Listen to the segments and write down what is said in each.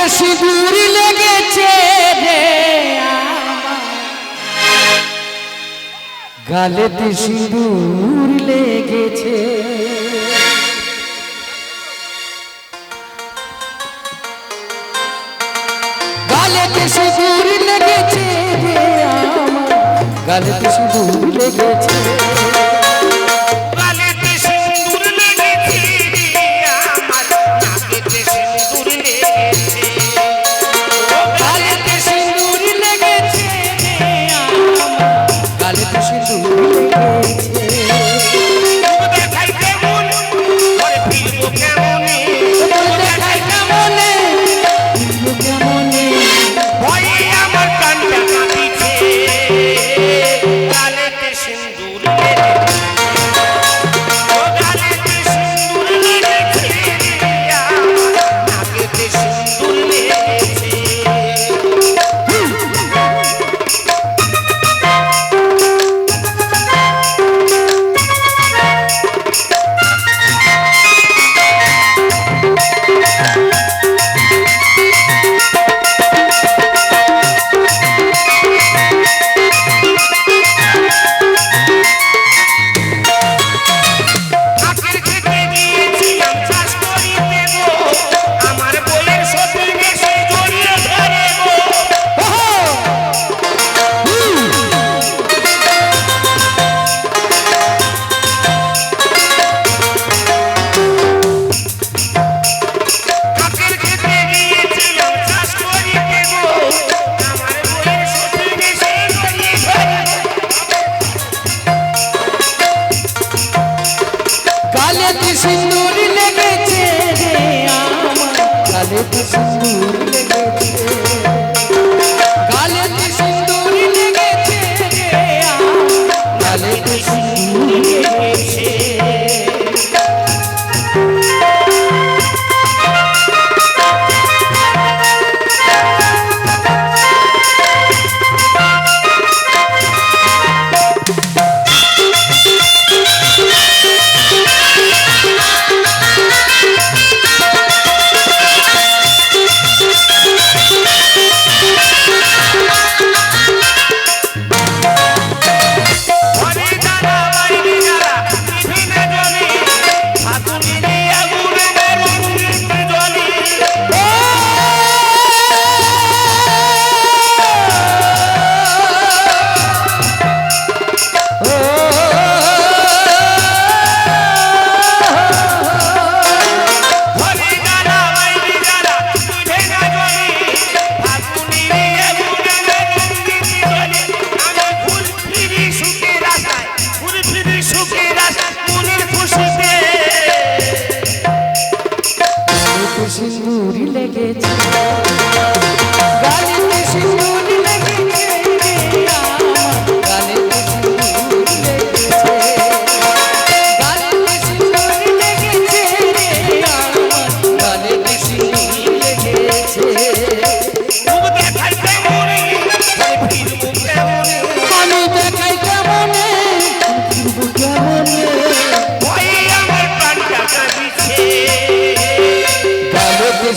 বেশি দূর লেগেছে রে গালেতে সিঁদুর লেগেছে। গালেতে সিঁদুর লেগেছে রে আমার। গালেতে সিঁদুর লেগেছে। It's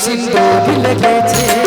সিন্দুর লেগেছে।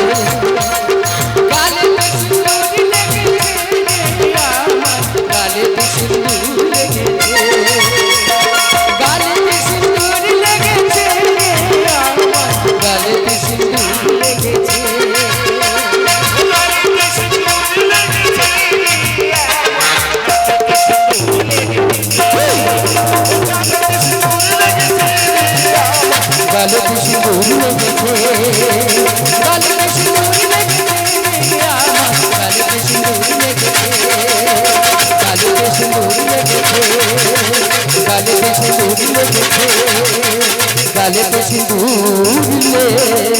গালে তো সিঁদুর